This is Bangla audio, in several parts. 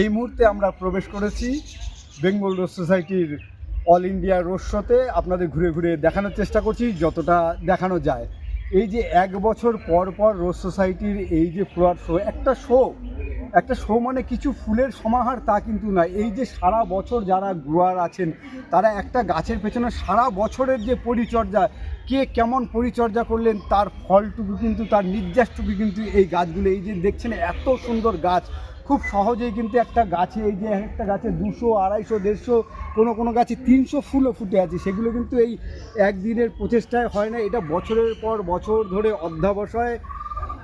এই মুহূর্তে আমরা প্রবেশ করেছি বেঙ্গল রোড সোসাইটির অল ইন্ডিয়া রোড শোতে। আপনাদের ঘুরে ঘুরে দেখানোর চেষ্টা করছি, যতটা দেখানো যায়। এই যে এক বছর পর পর রোড সোসাইটির এই যে ফ্লোয়ার শো, একটা শো একটা শো মানে কিছু ফুলের সমাহার তা কিন্তু না এই যে সারা বছর যারা গ্রোয়ার আছেন, তারা একটা গাছের পেছনে সারা বছরের যে পরিচর্যা, কে কেমন পরিচর্যা করলেন, তার ফলটুকু কিন্তু, তার নির্যাসটুকু কিন্তু এই গাছগুলো, এই যে দেখছেন এত সুন্দর গাছ খুব সহজেই কিন্তু একটা গাছে, এই যে একটা গাছে দুশো, আড়াইশো, দেড়শো, কোনো কোনো গাছে তিনশো ফুলও ফুটে আছে। সেগুলো কিন্তু এই একদিনের প্রচেষ্টায় হয় না। এটা বছরের পর বছর ধরে অধ্যাবসায়।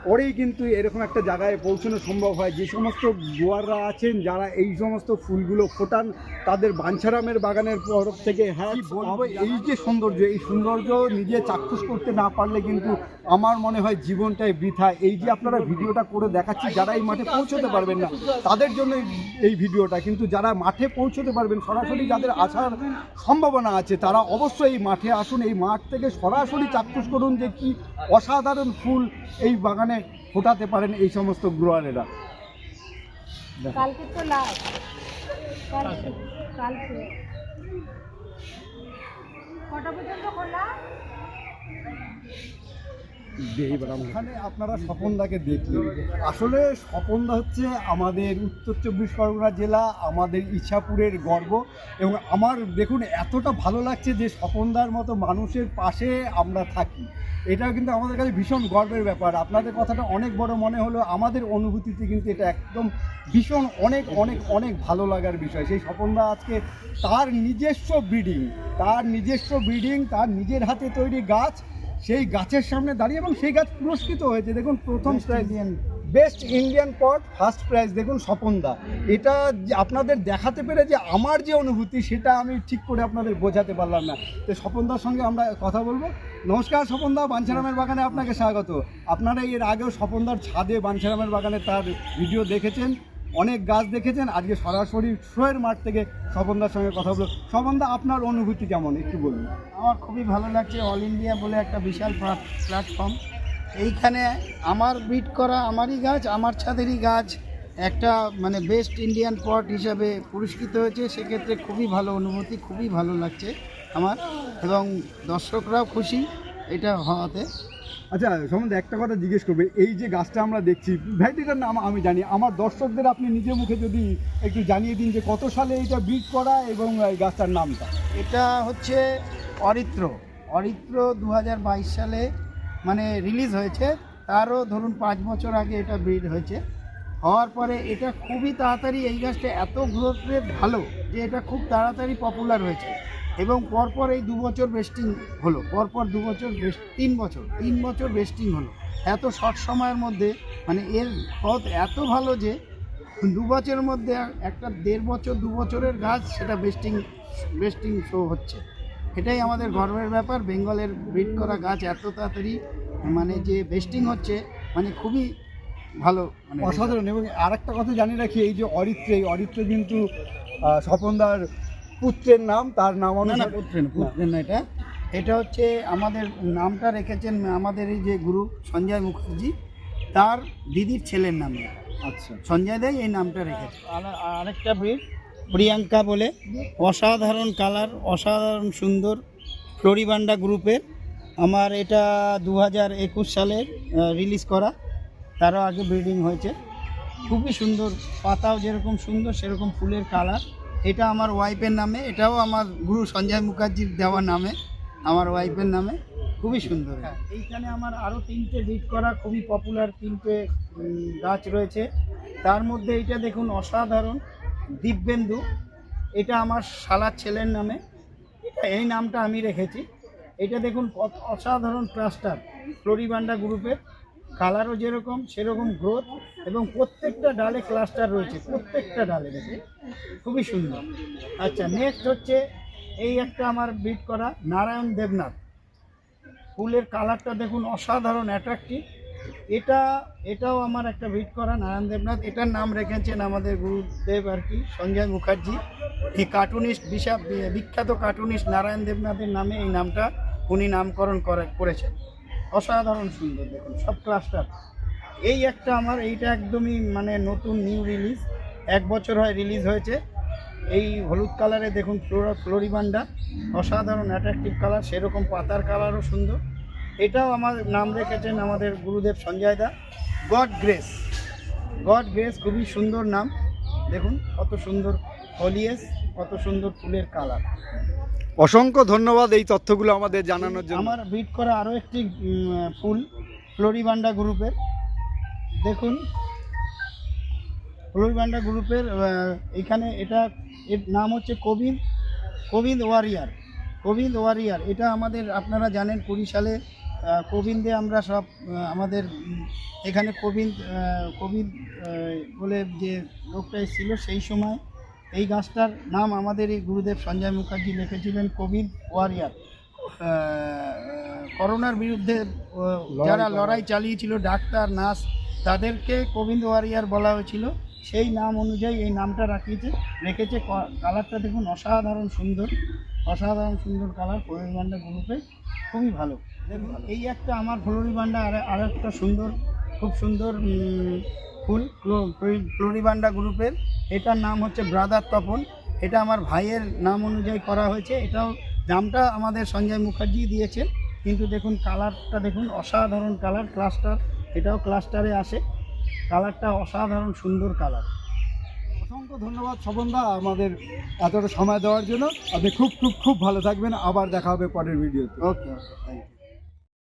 পরেই কিন্তু এরকম একটা জায়গায় পৌঁছানো সম্ভব হয়। যে সমস্ত গোয়াররা আছেন, যারা এই সমস্ত ফুলগুলো ফোটান, তাদের বাঞ্ছারামের বাগানের তরফ থেকে হ্যাঁ বলব, এই যে সৌন্দর্য, এই সৌন্দর্য নিজে চাক্ষুষ করতে না পারলে কিন্তু আমার মনে হয় জীবনটাই বৃথা। এই যে আপনারা ভিডিওটা করে দেখাচ্ছি, যারা এই মাঠে পৌঁছতে পারবেন না, তাদের জন্য এই- ভিডিওটা। কিন্তু যারা মাঠে পৌঁছতে পারবেন, সরাসরি যাদের আসার সম্ভাবনা আছে, তারা অবশ্যই এই মাঠে আসুন। এই মাঠ থেকে সরাসরি চাক্ষুষ করুন যে কি অসাধারণ ফুল এই বাগানে ফোটাতে পারেন এই সমস্ত গ্রোয়ারেরা কালকে তো লাস্ট কালকে কালকে। কটা পর্যন্ত খোলা? ওখানে আপনারা স্বপনদাকে দেখলেন। আসলে স্বপনদা হচ্ছে আমাদের উত্তর চব্বিশ পরগনা জেলা আমাদের ইছাপুরের গর্ব। এবং আমার দেখুন এতটা ভালো লাগছে যে স্বপনদার মতো মানুষের পাশে আমরা থাকি। এটাও কিন্তু আমাদের কাছে ভীষণ গর্বের ব্যাপার। আপনাদের কথাটা অনেক বড় মনে হলো আমাদের অনুভূতিতে কিন্তু এটা একদম ভীষণ অনেক অনেক অনেক ভালো লাগার বিষয়। সেই স্বপনদা আজকে তার নিজস্ব ব্রিডিং তার নিজস্ব ব্রিডিং তার নিজের হাতে তৈরি গাছ সেই গাছের সামনে দাঁড়িয়ে এবং সেই গাছ পুরস্কৃত হয়েছে। দেখুন প্রথম Indian best Indian pot first prize দেখুন স্বপনদা। এটা যে আপনাদের দেখাতে পেরে যে আমার যে অনুভূতি সেটা আমি ঠিক করে আপনাদের বোঝাতে পারলাম না। তো স্বপনদার সঙ্গে আমরা কথা বলব। নমস্কার, স্বপনদা বাঞ্ছারামের বাগানে আপনাকে স্বাগত। আপনারা এর আগেও স্বপনদার ছাদে বাঞ্ছারামের বাগানে তার ভিডিও দেখেছেন, অনেক গাছ দেখেছেন। আজকে সরাসরি শোয়ের মাঠ থেকে স্বপনদার সঙ্গে কথা বলব। স্বপনদা, আপনার অনুভূতি কেমন? একটু বলুন। আমার খুবই ভালো লাগছে অল ইন্ডিয়া বলে একটা বিশাল প্লা- প্ল্যাটফর্ম এইখানে আমার বিট করা আমারই গাছ, আমার ছাদেরই গাছ। একটা মানে বেস্ট ইন্ডিয়ান পট হিসাবে পুরস্কৃত হয়েছে, সেক্ষেত্রে খুবই ভালো অনুভূতি, খুবই ভালো লাগছে। আমার এবং দর্শকরাও খুশি এটা হওয়াতে। আচ্ছা সম্বন্ধে একটা কথা জিজ্ঞেস করবে। এই যে গাছটা আমরা দেখছি ভ্যারাইটিটার নাম আমি জানি। আমার দর্শকদের আপনি নিজে মুখে যদি একটু জানিয়ে দিন যে কত সালে এটা বিট করা এবং এই গাছটার নামটা। এটা হচ্ছে অরিত্র। অরিত্র দু হাজার বাইশ সালে মানে রিলিজ হয়েছে। তারও ধরুন পাঁচ বছর আগে এটা ব্রিড হয়েছে। হওয়ার পরে এটা খুবই তাড়াতাড়ি এই গাছটা এত গ্রোথ রেট ভালো যে এটা খুব তাড়াতাড়ি পপুলার হয়েছে। এবং পরপর এই দু বছর বেস্টিং হলো, পরপর দু বছর তিন বছর তিন বছর বেস্টিং হলো। এত শর্ট সময়ের মধ্যে মানে এর গ্রোথ এত ভালো যে, দু বছরের মধ্যে একটা দেড় বছর, দু বছরের গাছ সেটা বেস্টিং বেস্টিং শো হচ্ছে। এটাই আমাদের গর্বের ব্যাপার, বেঙ্গলের ব্রিড করা গাছ এত তাড়াতাড়ি মানে যে বেস্টিং হচ্ছে মানে খুবই ভালো মানে অসাধারণ। এবং আরেকটা কথা জানি রাখি, এই যে অরিত্র এই অরিত্র কিন্তু স্বপনদার পুত্রের নাম তার নাম না পুত্রেন পুত্রেন না এটা। এটা হচ্ছে আমাদের নামটা রেখেছেন আমাদের এই যে গুরু সঞ্জয় মুখার্জি তার দিদির ছেলের নামে। আচ্ছা। সঞ্জয় দেয় এই নামটা রেখেছে। আর- আরেকটা ব্রিড প্রিয়াঙ্কা বলে অসাধারণ কালার অসাধারণ সুন্দর ফ্লোরিবান্ডা গ্রুপের। আমার এটা দু হাজার একুশ সালের রিলিজ করা তারও আগে ব্রিডিং হয়েছে। খুবই সুন্দর পাতাও যেরকম সুন্দর সেরকম ফুলের কালার। এটা আমার ওয়াইফের নামে, এটাও আমার গুরু সঞ্জয় মুখার্জির দেওয়া নামে, আমার ওয়াইফের নামে। খুবই সুন্দর। এইখানে আমার আরও তিনটে ব্রিড করা খুবই পপুলার তিনটে গাছ রয়েছে। তার মধ্যে এটা দেখুন অসাধারণ, দিব্যেন্দু। এটা আমার শালার ছেলের নামে। এই নামটা আমি রেখেছি। এটা দেখুন অসাধারণ ক্লাস্টার ফ্লোরিবান্ডা গ্রুপের। কালারও যেরকম, সেরকম গ্রোথ এবং প্রত্যেকটা ডালে ক্লাস্টার রয়েছে, প্রত্যেকটা ডালে দেখে খুবই সুন্দর। আচ্ছা নেক্সট হচ্ছে এই একটা আমার বিট করা, নারায়ণ দেবনাথ। ফুলের কালারটা দেখুন অসাধারণ অ্যাট্রাকটিভ এটা, এটাও আমার একটা ভিট করা, নারায়ণ দেবনাথ। এটার নাম রেখেছেন আমাদের গুরুদেব আর কি, সঞ্জয় মুখার্জি। এই কার্টুনিস্ট বিশা বিখ্যাত কার্টুনিস্ট নারায়ণ দেবনাথের নামে এই নামটা উনি নামকরণ করে করেছেন। অসাধারণ সুন্দর, দেখুন, সব ক্লাস্টার এই একটা আমার, এইটা একদমই মানে নতুন নিউ রিলিজ এক বছর হয় রিলিজ হয়েছে। এই হলুদ কালারে দেখুন, ফ্লোরা ফ্লোরিবান্ডা অসাধারণ অ্যাট্রাকটিভ কালার সেরকম পাতার কালারও সুন্দর। এটাও আমার নাম রেখেছেন আমাদের গুরুদেব Sanjay da. God grace God grace খুবই সুন্দর নাম। দেখুন, কত সুন্দর ফলিয়েস কত সুন্দর ফুলের কালার অসংখ্য ধন্যবাদ এই তথ্যগুলো আমাদের জানানোর জন্য। আমার বিট করা আরও একটি ফুল, ফ্লোরিবান্ডা গ্রুপের। দেখুন, ফ্লোরিবান্ডা গ্রুপের এখানে এটা, এর নাম হচ্ছে কোবিন্দ কোবিন্দ ওয়ারিয়ার কোবিন্দ ওয়ারিয়ার। এটা আমাদের, আপনারা জানেন, কুড়ি সালে কোবিন্দে আমরা সব আমাদের, এখানে কোবিন্দ কোবিন্দ বলে যে লোকটা এসেছিল সেই সময় এই গাছটার নাম আমাদের এই গুরুদেব সঞ্জয় মুখার্জি লিখেছিলেন কোবিদ ওয়ারিয়ার। করোনার বিরুদ্ধে যারা লড়াই চালিয়েছিল ডাক্তার নার্স তাদেরকে কোবিন্দ ওয়ারিয়ার বলা হয়েছিল। সেই নাম অনুযায়ী এই নামটা রাখিয়েছে রেখেছে কালারটা দেখুন অসাধারণ সুন্দর অসাধারণ সুন্দর কালার ফ্লোরিবান্ডা গ্রুপে। খুবই ভালো। দেখুন এই একটা আমার ফ্লোরিবান্ডা আর আর একটা সুন্দর খুব সুন্দর ফুল ফ্লোরিবান্ডা গ্রুপের। এটার নাম হচ্ছে ব্রাদার তপন। এটা আমার ভাইয়ের নাম অনুযায়ী করা হয়েছে। এটাও নামটা আমাদের সঞ্জয় মুখার্জি দিয়েছে কিন্তু দেখুন, কালারটা দেখুন, অসাধারণ কালার, ক্লাস্টার। এটাও ক্লাস্টারে আসে। কালারটা অসাধারণ, সুন্দর কালার। অসংখ্য ধন্যবাদ স্বপনদা আমাদের এতটা সময় দেওয়ার জন্য। আপনি খুব খুব খুব ভালো থাকবেন। আবার দেখা হবে পরের ভিডিওতে। ওকে ওকে থ্যাংক ইউ